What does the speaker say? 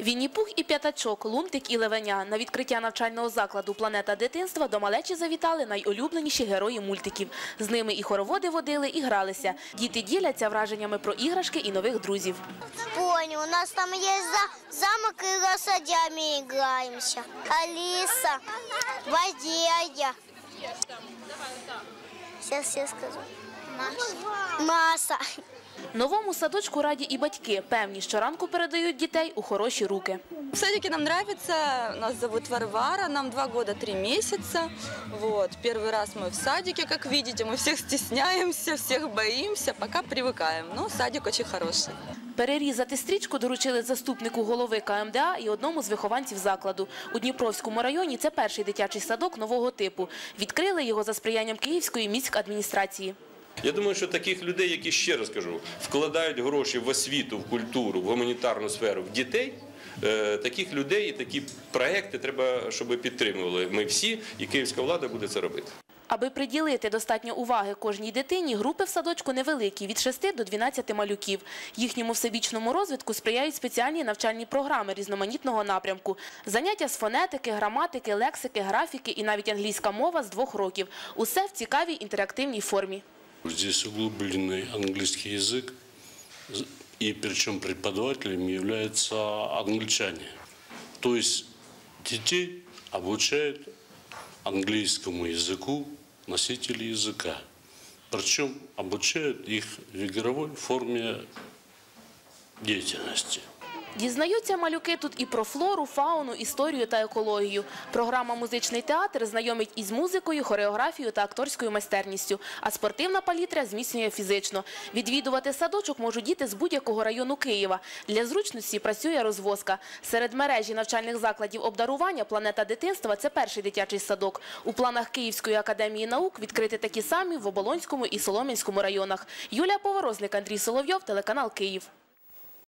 Вінні-Пух і П'ятачок, Лунтик і Левеня. На відкриття навчального закладу «Планета дитинства» до малечі завітали найулюбленіші герої мультиків. З ними і хороводи водили, і гралися. Діти діляться враженнями про іграшки і нових друзів. Понял, у нас там за- замок и лошадями играемся. Алиса, Водея. Сейчас все скажу. Маша. Маша. Новому садочку раді і батьки. Певні, щоранку передають дітей у хороші руки. В садике нам нравится, нас зовут Варвара, нам два года, три месяца. Вот. Первый раз мы в садике, как видите, мы всех стесняемся, всех боимся, пока привыкаем. Но садик очень хороший. Перерізати стрічку доручили заступнику голови КМДА і одному з вихованців закладу. У Дніпровському районі це перший дитячий садок нового типу. Відкрили його за сприянням Київської міськадміністрації. Я думаю, що таких людей, які ще раз кажу, вкладають гроші в освіту, в культуру, в гуманітарну сферу, в дітей. е, Таких людей і такі проекти треба, щоб підтримували ми всі, і київська влада буде це робити. Аби приділити достатньо уваги кожній дитині, групи в садочку невеликі – від 6 до 12 малюків. Їхньому всебічному розвитку сприяють спеціальні навчальні програми різноманітного напрямку. Заняття з фонетики, граматики, лексики, графіки і навіть англійська мова з двох років. Усе в цікавій інтерактивній формі. Здесь углубленный английский язык, и причем преподавателями являются англичане. То есть детей обучают английскому языку носители языка. Причем обучают их в игровой форме деятельности. Дізнаються малюки тут і про флору, фауну, історію та екологію. Програма «Музичний театр» знайомить із музикою, хореографією та акторською майстерністю, а спортивна палітра зміцнює фізично. Відвідувати садочок можуть діти з будь-якого району Києва. Для зручності працює розвозка. Серед мережі навчальних закладів обдарування «Планета дитинства» – це перший дитячий садок. У планах Київської академії наук відкрити такі самі в Оболонському і Солом'янському районах. Юлія Поворозник, Андрій Соловйов, телеканал «Київ».